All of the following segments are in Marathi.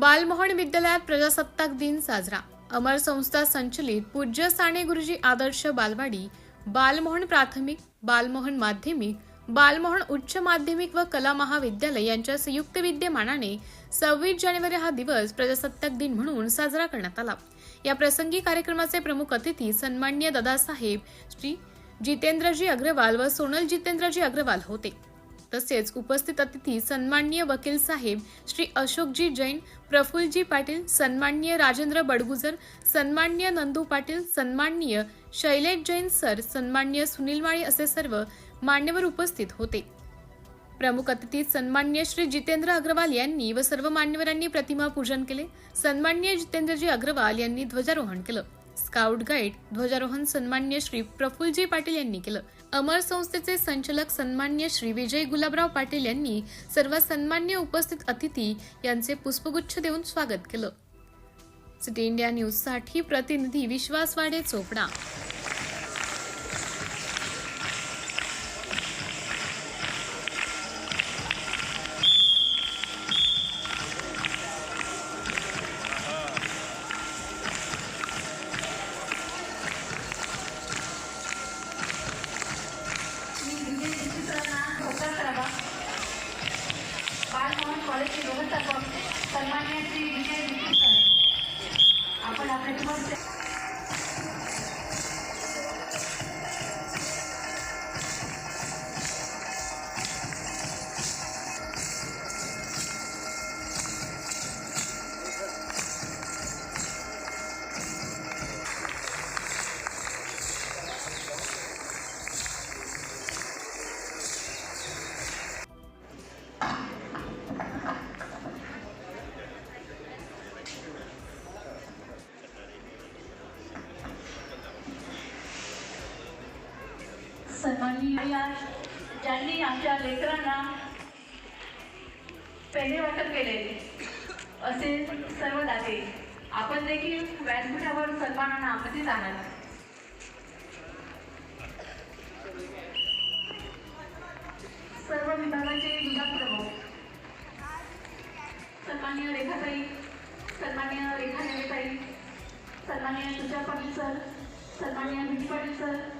बालमोहन विद्यालयात प्रजासत्ताक दिन साजरा. अमर संस्था संचलित पूज्य साने गुरुजी आदर्श बालवाडी बालमोहन प्राथमिक बालमोहन माध्यमिक बालमोहन उच्च माध्यमिक व कला महाविद्यालय यांच्या संयुक्त विद्यमानाने सव्वीस जानेवारी हा दिवस प्रजासत्ताक दिन म्हणून साजरा करण्यात आला. या प्रसंगी कार्यक्रमाचे प्रमुख अतिथी सन्मान्य दादासाहेब श्री जितेंद्रजी अग्रवाल व सोनल जितेंद्रजी अग्रवाल होते. तसेच उपस्थित अतिथी सन्माननीय वकील साहेब श्री अशोकजी जैन प्रफुल्लजी पाटील सन्माननीय राजेंद्र बडगुजर सन्माननीय नंदू पाटील सन्माननीय शैलेश जैन सर सन्माननीय सुनील माळी असे सर्व मान्यवर उपस्थित होते. प्रमुख अतिथी सन्मान्य श्री जितेंद्र अग्रवाल यांनी व सर्व मान्यवरांनी प्रतिमा पूजन केले. सन्मान्य जितेंद्रजी अग्रवाल यांनी ध्वजारोहण केलं. स्काउट गाईड ध्वजारोहण सन्मान्य श्री प्रफुलजी पाटील यांनी केलं. अमर संस्थेचे संचालक सन्मान्य श्री विजय गुलाबराव पाटील यांनी सर्व सन्मान्य उपस्थित अतिथी यांचे पुष्पगुच्छ देऊन स्वागत केलं. सिटी इंडिया न्यूजसाठी प्रतिनिधी विश्वास वाडे चोपडा. बालमोहन कॉलेजचे व्यवस्थापक सन्मान्य श्री विजय ज्यांनी आमच्या लेकरांना पेने वाटप केले असे सर्व दाते आपण देखील व्यासपीठावर सन्मानांना आमंत्रित आहात. सर्व विभागाचे विभाग प्रमुख सन्मान्य रेखाताई सन्मान्य रेखा नेवेताई सन्मान्य तुषार पाटील सर सन्मान्य विधी पाटील सर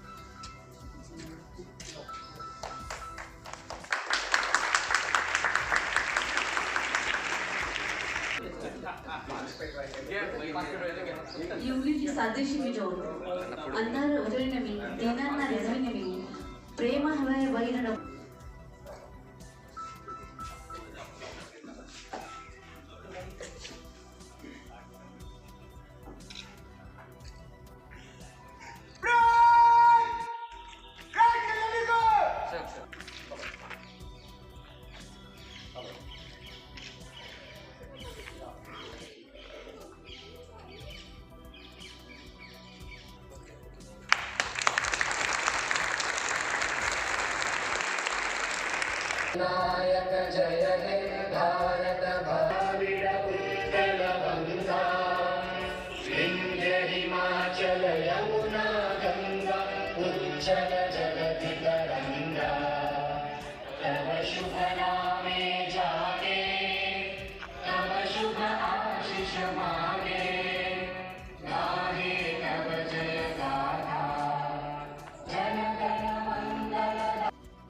युवलीची साजेशी मी मिळवून अंधार उजळीने मी देनांना रिझविने नवी प्रेम हवाय वैर नायक जय हे भारत भाविड उत्कल बंगा विंध्य हिमाचल यमुना गंगा उज्जल जगति तरंगा तव शुभ नामे जागे तव शुभ आशिष मागे